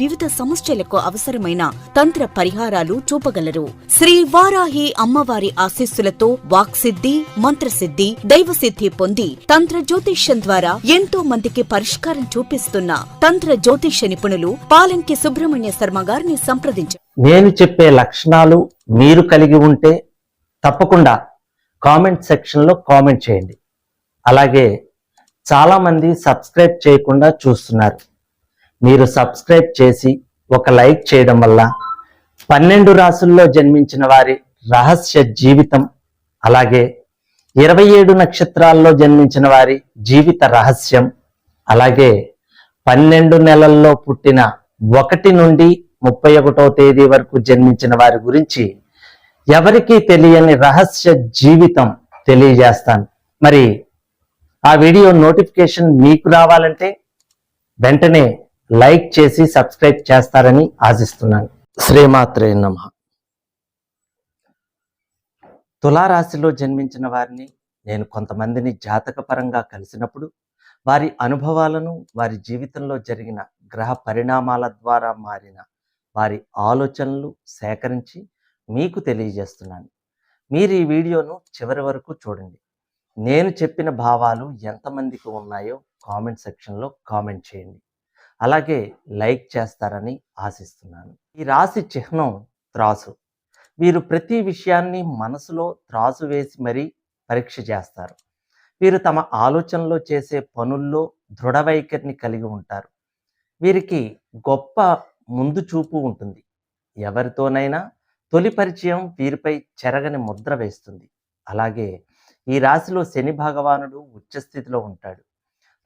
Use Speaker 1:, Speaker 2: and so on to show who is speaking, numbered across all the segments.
Speaker 1: వివిధ సమస్యలకు అవసరమైన తంత్ర పరిహారాలు చూపగలరు. శ్రీ వారాహి అమ్మవారి ఆశీస్సులతో వాక్సిద్ధి మంత్రసిద్ధి దైవసిద్ధి పొంది తంత్ర జ్యోతిష్యం ద్వారా ఎంతో మందికి పరిష్కారం చూపిస్తున్న తంత్ర జ్యోతిష్య నిపుణులు పాలంకి సుబ్రహ్మణ్య శర్మ గారిని సంప్రదించారు
Speaker 2: నేను చెప్పే లక్షణాలు మీరు కలిగి ఉంటే తప్పకుండా కామెంట్ సెక్షన్లో కామెంట్ చేయండి. అలాగే చాలామంది సబ్స్క్రైబ్ చేయకుండా చూస్తున్నారు. మీరు సబ్స్క్రైబ్ చేసి ఒక లైక్ చేయడం వల్ల పన్నెండు రాసుల్లో జన్మించిన వారి రహస్య జీవితం అలాగే ఇరవై ఏడు నక్షత్రాల్లో జన్మించిన వారి జీవిత రహస్యం అలాగే పన్నెండు నెలల్లో పుట్టిన ఒకటి నుండి ముప్పై ఒకటో తేదీ వరకు జన్మించిన వారి గురించి ఎవరికీ తెలియని రహస్య జీవితం తెలియజేస్తాను. మరి ఆ వీడియో నోటిఫికేషన్ మీకు రావాలంటే వెంటనే లైక్ చేసి సబ్స్క్రైబ్ చేస్తారని ఆశిస్తున్నాను. శ్రీమాత్రే నమ. తులారాశిలో జన్మించిన వారిని నేను కొంతమందిని జాతకపరంగా కలిసినప్పుడు వారి అనుభవాలను వారి జీవితంలో జరిగిన గ్రహ పరిణామాల ద్వారా మారిన వారి ఆలోచనలు సేకరించి మీకు తెలియజేస్తున్నాను. మీరు ఈ వీడియోను చివరి వరకు చూడండి. నేను చెప్పిన భావాలు ఎంతమందికి ఉన్నాయో కామెంట్ సెక్షన్లో కామెంట్ చేయండి. అలాగే లైక్ చేస్తారని ఆశిస్తున్నాను. ఈ రాశి చిహ్నం త్రాసు. వీరు ప్రతి విషయాన్ని మనసులో త్రాసు వేసి మరీ పరీక్ష చేస్తారు. వీరు తమ ఆలోచనలో చేసే పనుల్లో దృఢ వైఖరిని కలిగి ఉంటారు. వీరికి గొప్ప ముందు చూపు ఉంటుంది. ఎవరితోనైనా తొలి పరిచయం వీరిపై చెరగని ముద్ర వేస్తుంది. అలాగే ఈ రాశిలో శని భగవానుడు ఉచ్చస్థితిలో ఉంటాడు.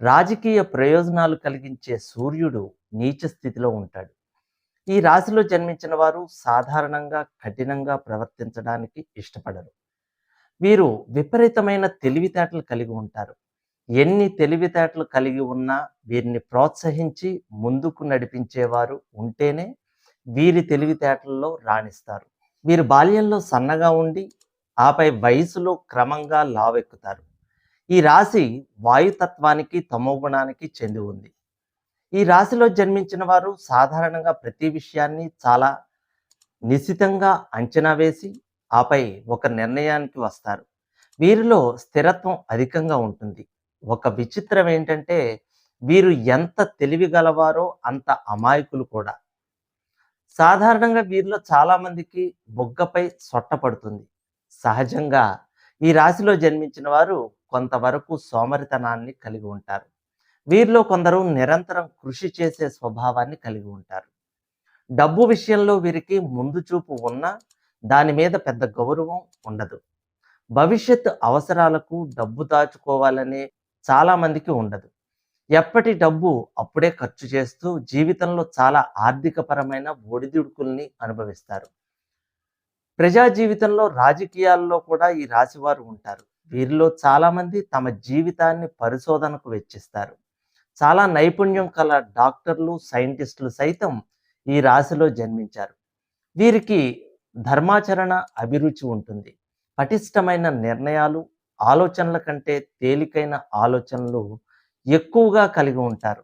Speaker 2: రాజకీయ ప్రయోజనాలు కలిగించే సూర్యుడు నీచ స్థితిలో ఉంటాడు. ఈ రాశిలో జన్మించిన వారు సాధారణంగా కఠినంగా ప్రవర్తించడానికి ఇష్టపడరు. వీరు విపరీతమైన తెలివితేటలు కలిగి ఉంటారు. ఎన్ని తెలివితేటలు కలిగి ఉన్నా వీరిని ప్రోత్సహించి ముందుకు నడిపించేవారు ఉంటేనే వీరి తెలివితేటల్లో రాణిస్తారు. వీరు బాల్యంలో సన్నగా ఉండి ఆపై వయసులో క్రమంగా లావెక్కుతారు. ఈ రాశి వాయుతత్వానికి తమోగుణానికి చెంది ఉంది. ఈ రాశిలో జన్మించిన వారు సాధారణంగా ప్రతి విషయాన్ని చాలా నిశితంగా అంచనా వేసి ఆపై ఒక నిర్ణయానికి వస్తారు. వీరిలో స్థిరత్వం అధికంగా ఉంటుంది. ఒక విచిత్రం ఏంటంటే వీరు ఎంత తెలివి గలవారో అంత అమాయకులు కూడా. సాధారణంగా వీరిలో చాలామందికి బొగ్గపై సొట్ట పడుతుంది. సహజంగా ఈ రాశిలో జన్మించిన వారు కొంతవరకు సోమరితనాన్ని కలిగి ఉంటారు. వీరిలో కొందరు నిరంతరం కృషి చేసే స్వభావాన్ని కలిగి ఉంటారు. డబ్బు విషయంలో వీరికి ముందు చూపు ఉన్నా దాని మీద పెద్ద గౌరవం ఉండదు. భవిష్యత్ అవసరాలకు డబ్బు దాచుకోవాలనే చాలా మందికి ఉండదు. ఎప్పటి డబ్బు అప్పుడే ఖర్చు చేస్తూ జీవితంలో చాలా ఆర్థికపరమైన ఒడిదుడుకుల్ని అనుభవిస్తారు. ప్రజా జీవితంలో రాజకీయాల్లో కూడా ఈ రాశివారు ఉంటారు. వీరిలో చాలామంది తమ జీవితాన్ని పరిశోధనకు వెచ్చిస్తారు. చాలా నైపుణ్యం కల డాక్టర్లు సైంటిస్టులు సైతం ఈ రాశిలో జన్మించారు. వీరికి ధర్మాచరణ అభిరుచి ఉంటుంది. పటిష్టమైన నిర్ణయాలు ఆలోచనల కంటే తేలికైన ఆలోచనలు ఎక్కువగా కలిగి ఉంటారు.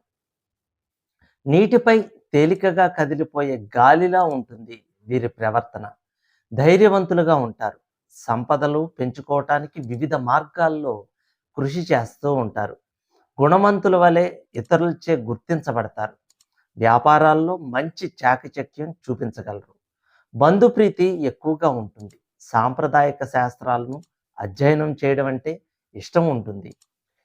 Speaker 2: నీటిపై తేలికగా కదిలిపోయే గాలిలా ఉంటుంది వీరి ప్రవర్తన. ధైర్యవంతులుగా ఉంటారు. సంపదలు పెంచుకోవటానికి వివిధ మార్గాల్లో కృషి చేస్తూ ఉంటారు. గుణవంతుల వలె ఇతరులచే గుర్తించబడతారు. వ్యాపారాల్లో మంచి చాకచక్యం చూపించగలరు. బంధుప్రీతి ఎక్కువగా ఉంటుంది. సాంప్రదాయక శాస్త్రాలను అధ్యయనం చేయడం అంటే ఇష్టం ఉంటుంది.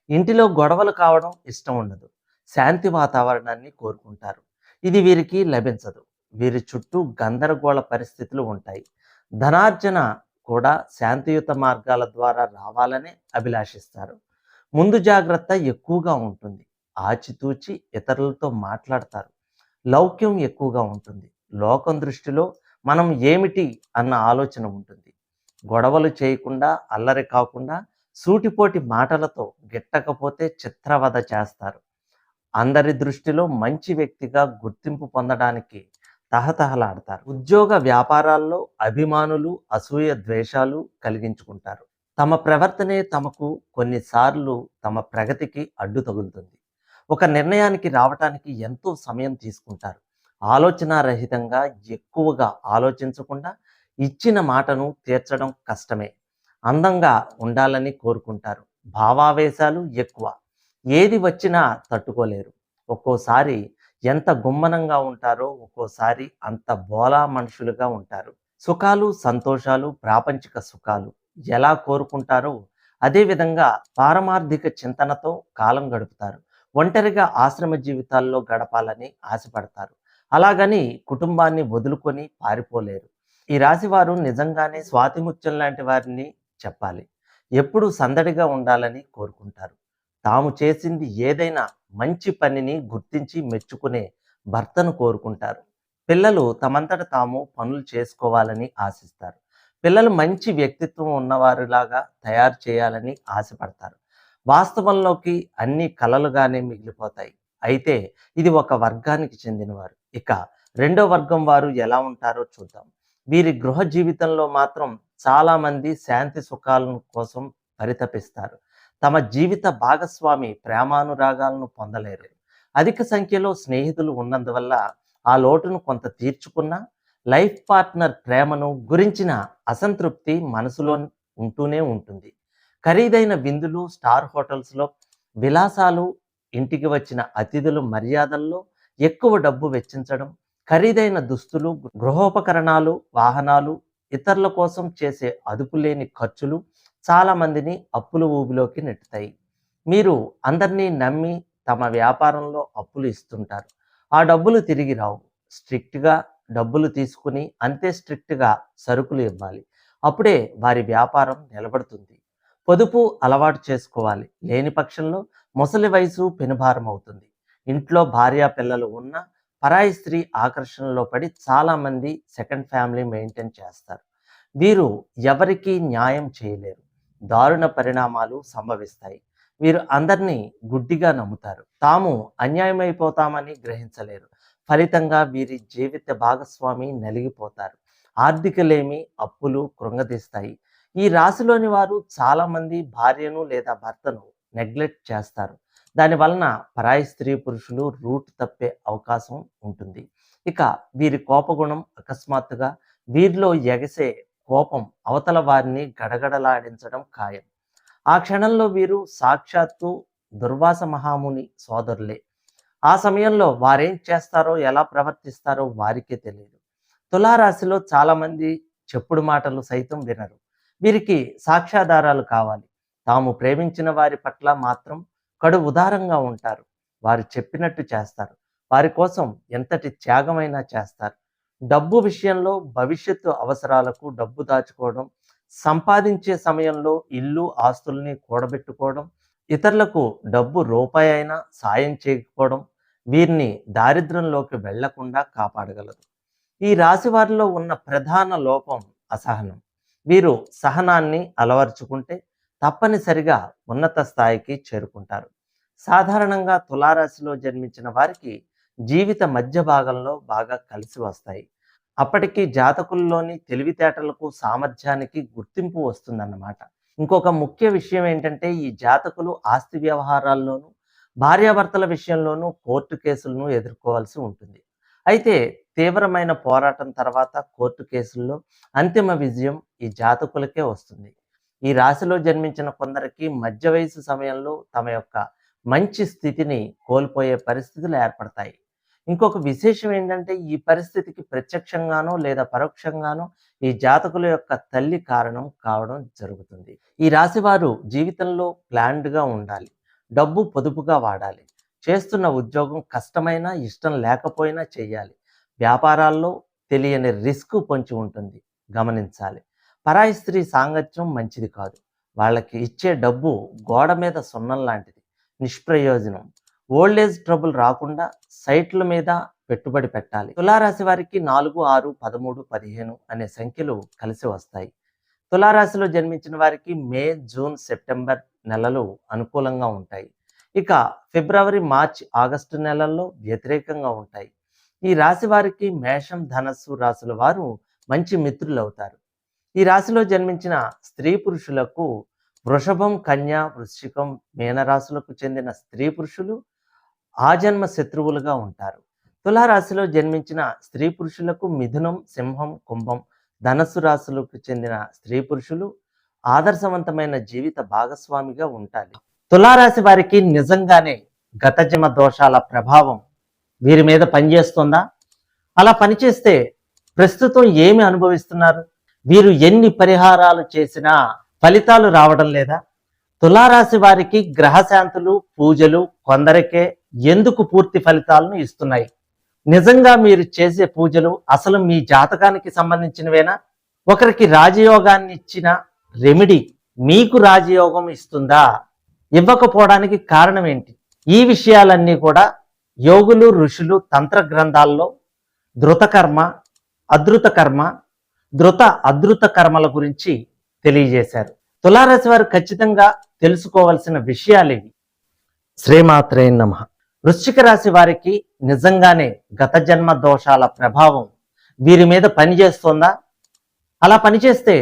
Speaker 2: ఇంటిలో గొడవలు కావడం ఇష్టం ఉండదు. శాంతి వాతావరణాన్ని కోరుకుంటారు. ఇది వీరికి లభించదు. వీరి చుట్టూ గందరగోళ పరిస్థితులు ఉంటాయి. ధనార్జన కూడా శాంతియుత మార్గాల ద్వారా రావాలని అభిలాషిస్తారు. ముందు జాగ్రత్త ఎక్కువగా ఉంటుంది. ఆచితూచి ఇతరులతో మాట్లాడతారు. లౌక్యం ఎక్కువగా ఉంటుంది. లోకం దృష్టిలో మనం ఏమిటి అన్న ఆలోచన ఉంటుంది. గొడవలు చేయకుండా అల్లరి కాకుండా సూటిపోటి మాటలతో గిట్టకపోతే చిత్రవద చేస్తారు. అందరి దృష్టిలో మంచి వ్యక్తిగా గుర్తింపు పొందడానికి తహతహలాడతారు. ఉద్యోగ వ్యాపారాల్లో అభిమానులు అసూయ ద్వేషాలు కలిగించుకుంటారు. తమ ప్రవర్తనే తమకు కొన్నిసార్లు తమ ప్రగతికి అడ్డు తగులుతుంది. ఒక నిర్ణయానికి రావటానికి ఎంతో సమయం తీసుకుంటారు. ఆలోచనారహితంగా ఎక్కువగా ఆలోచించకుండా ఇచ్చిన మాటను తీర్చడం కష్టమే. అందంగా ఉండాలని కోరుకుంటారు. భావావేశాలు ఎక్కువ. ఏది వచ్చినా తట్టుకోలేరు. ఒక్కోసారి ఎంత గుమ్మనంగా ఉంటారో ఒక్కోసారి అంత బోలా మనుషులుగా ఉంటారు. సుఖాలు సంతోషాలు ప్రాపంచిక సుఖాలు ఎలా కోరుకుంటారో అదేవిధంగా పారమార్థిక చింతనతో కాలం గడుపుతారు. ఒంటరిగా ఆశ్రమ జీవితాల్లో గడపాలని ఆశపడతారు. అలాగని కుటుంబాన్ని వదులుకొని పారిపోలేరు. ఈ రాశివారు నిజంగానే స్వాతిముత్యం లాంటి వారిని చెప్పాలి. ఎప్పుడు సందడిగా ఉండాలని కోరుకుంటారు. తాము చేసింది ఏదైనా మంచి పనిని గుర్తించి మెచ్చుకునే భర్తను కోరుకుంటారు. పిల్లలు తమంతట తాము పనులు చేసుకోవాలని ఆశిస్తారు. పిల్లలు మంచి వ్యక్తిత్వం ఉన్నవారిలాగా తయారు చేయాలని ఆశపడతారు. వాస్తవంలోకి అన్ని కలలుగానే మిగిలిపోతాయి. అయితే ఇది ఒక వర్గానికి చెందినవారు. ఇక రెండో వర్గం వారు ఎలా ఉంటారో చూద్దాం. వీరి గృహ జీవితంలో మాత్రం చాలామంది శాంతి సుఖాలను కోసం పరితపిస్తారు. తమ జీవిత భాగస్వామి ప్రేమానురాగాలను పొందలేరు. అధిక సంఖ్యలో స్నేహితులు ఉన్నందువల్ల ఆ లోటును కొంత తీర్చుకున్నా లైఫ్ పార్ట్నర్ ప్రేమను గురించిన అసంతృప్తి మనసులో ఉంటూనే ఉంటుంది. ఖరీదైన విందులు స్టార్ హోటల్స్లో విలాసాలు ఇంటికి వచ్చిన అతిథులు మర్యాదల్లో ఎక్కువ డబ్బు వెచ్చించడం ఖరీదైన దుస్తులు గృహోపకరణాలు వాహనాలు ఇతరుల కోసం చేసే అదుపులేని ఖర్చులు చాలా మందిని అప్పుల ఊబిలోకి నెట్టుతాయి. మీరు అందరినీ నమ్మి తమ వ్యాపారంలో అప్పులు ఇస్తుంటారు. ఆ డబ్బులు తిరిగి రావు. స్ట్రిక్ట్గా డబ్బులు తీసుకుని అంతే స్ట్రిక్ట్గా సరుకులు ఇవ్వాలి. అప్పుడే వారి వ్యాపారం నిలబడుతుంది. పొదుపు అలవాటు చేసుకోవాలి. లేని పక్షంలో ముసలి వయసు పెనుభారం అవుతుంది. ఇంట్లో భార్య పిల్లలు ఉన్న పరాయి స్త్రీ ఆకర్షణలో పడి చాలామంది సెకండ్ ఫ్యామిలీ మెయింటైన్ చేస్తారు. వీరు ఎవరికీ న్యాయం చేయలేరు. దారుణ పరిణామాలు సంభవిస్తాయి. వీరు అందరినీ గుడ్డిగా నమ్ముతారు. తాము అన్యాయమైపోతామని గ్రహించలేరు. ఫలితంగా వీరి జీవిత భాగస్వామి నలిగిపోతారు. ఆర్థికలేమి అప్పులు కృంగదీస్తాయి. ఈ రాశిలోని వారు చాలామంది భార్యను లేదా భర్తను నెగ్లెక్ట్ చేస్తారు. దాని వలన పరాయి స్త్రీ పురుషులు రూట్ తప్పే అవకాశం ఉంటుంది. ఇక వీరి కోపగుణం అకస్మాత్తుగా వీరిలో ఎగసే కోపం అవతల వారిని గడగడలాడించడం ఖాయం. ఆ క్షణంలో వీరు సాక్షాత్తు దుర్వాస మహాముని సోదరులే. ఆ సమయంలో వారేం చేస్తారో ఎలా ప్రవర్తిస్తారో వారికే తెలియదు. తులారాశిలో చాలామంది చెప్పుడు మాటలు సైతం వినరు. వీరికి సాక్ష్యాధారాలు కావాలి. తాము ప్రేమించిన వారి పట్ల మాత్రం కడు ఉదారంగా ఉంటారు. వారు చెప్పినట్టు చేస్తారు. వారి కోసం ఎంతటి త్యాగమైనా చేస్తారు. డబ్బు విషయంలో భవిష్యత్తు అవసరాలకు డబ్బు దాచుకోవడం సంపాదించే సమయంలో ఇల్లు ఆస్తుల్ని కూడబెట్టుకోవడం ఇతరులకు డబ్బు రూపాయి అయినా సాయం చేయకపోవడం వీరిని దారిద్ర్యంలోకి వెళ్ళకుండా కాపాడగలదు. ఈ రాశి వారిలో ఉన్న ప్రధాన లోపం అసహనం. వీరు సహనాన్ని అలవర్చుకుంటే తప్పనిసరిగా ఉన్నత స్థాయికి చేరుకుంటారు. సాధారణంగా తులారాశిలో జన్మించిన వారికి జీవిత మధ్య భాగంలో బాగా కలిసి వస్తాయి. అప్పటికి జాతకుల్లోని తెలివితేటలకు సామర్థ్యానికి గుర్తింపు వస్తుందన్నమాట. ఇంకొక ముఖ్య విషయం ఏంటంటే ఈ జాతకులు ఆస్తి వ్యవహారాల్లోనూ భార్యాభర్తల విషయంలోనూ కోర్టు కేసులను ఎదుర్కోవాల్సి ఉంటుంది. అయితే తీవ్రమైన పోరాటం తర్వాత కోర్టు కేసుల్లో అంతిమ విజయం ఈ జాతకులకే వస్తుంది. ఈ రాశిలో జన్మించిన కొందరికి మధ్య వయసు సమయంలో తమ యొక్క మంచి స్థితిని కోల్పోయే పరిస్థితులు ఏర్పడతాయి. ఇంకొక విశేషం ఏంటంటే ఈ పరిస్థితికి ప్రత్యక్షంగానో లేదా పరోక్షంగానో ఈ జాతకుల యొక్క తల్లి కారణం కావడం జరుగుతుంది. ఈ రాశివారు జీవితంలో ప్లాన్డ్గా ఉండాలి. డబ్బు పొదుపుగా వాడాలి. చేస్తున్న ఉద్యోగం కష్టమైనా ఇష్టం లేకపోయినా చేయాలి. వ్యాపారాల్లో తెలియని రిస్క్ పొంచి ఉంటుంది. గమనించాలి. పరాయి స్త్రీ సాంగత్యం మంచిది కాదు. వాళ్ళకి ఇచ్చే డబ్బు గోడ మీద సున్నం లాంటిది. నిష్ప్రయోజనం. ఓల్డ్ ఏజ్ ట్రబుల్ రాకుండా సైట్ల మీద పెట్టుబడి పెట్టాలి. తులారాశి వారికి నాలుగు ఆరు పదమూడు పదిహేను అనే సంఖ్యలు కలిసి వస్తాయి. తులారాశిలో జన్మించిన వారికి మే జూన్ సెప్టెంబర్ నెలలు అనుకూలంగా ఉంటాయి. ఇక ఫిబ్రవరి మార్చ్ ఆగస్టు నెలల్లో వ్యతిరేకంగా ఉంటాయి. ఈ రాశి వారికి మేషం ధనస్సు రాశుల వారు మంచి మిత్రులు అవుతారు ఈ రాశిలో జన్మించిన స్త్రీ పురుషులకు వృషభం కన్య వృశ్చికం మీనరాశులకు చెందిన స్త్రీ పురుషులు ఆజన్మ శత్రువులుగా ఉంటారు. తులారాశిలో జన్మించిన స్త్రీ పురుషులకు మిథునం సింహం కుంభం ధనస్సు రాశులకు చెందిన స్త్రీ పురుషులు ఆదర్శవంతమైన జీవిత భాగస్వామిగా ఉండాలి తులారాశి వారికి నిజంగానే గత జన్మ దోషాల ప్రభావం వీరి మీద పనిచేస్తుందా? అలా పనిచేస్తే ప్రస్తుతం ఏమి అనుభవిస్తున్నారు? వీరు ఎన్ని పరిహారాలు చేసినా ఫలితాలు రావడం లేదా? తులారాశి వారికి గ్రహశాంతులు పూజలు కొందరికే ఎందుకు పూర్తి ఫలితాలను ఇస్తున్నాయి? నిజంగా మీరు చేసే పూజలు అసలు మీ జాతకానికి సంబంధించినవేనా? ఒకరికి రాజయోగాన్ని ఇచ్చిన రెమెడీ మీకు రాజయోగం ఇస్తుందా? ఇవ్వకపోవడానికి కారణం ఏంటి? ఈ విషయాలన్నీ కూడా యోగులు ఋషులు తంత్ర గ్రంథాల్లో ధృతకర్మ అధృత కర్మ ధృత అధృత కర్మల గురించి తెలియజేశారు. తులారాశి వారు ఖచ్చితంగా తెలుసుకోవాల్సిన విషయాలు ఇవి. శ్రీమాత్రే నమ. వృశ్చిక రాశి వారికి నిజంగానే గత జన్మ దోషాల ప్రభావం వీరి మీద పనిచేస్తుందా? అలా పనిచేస్తే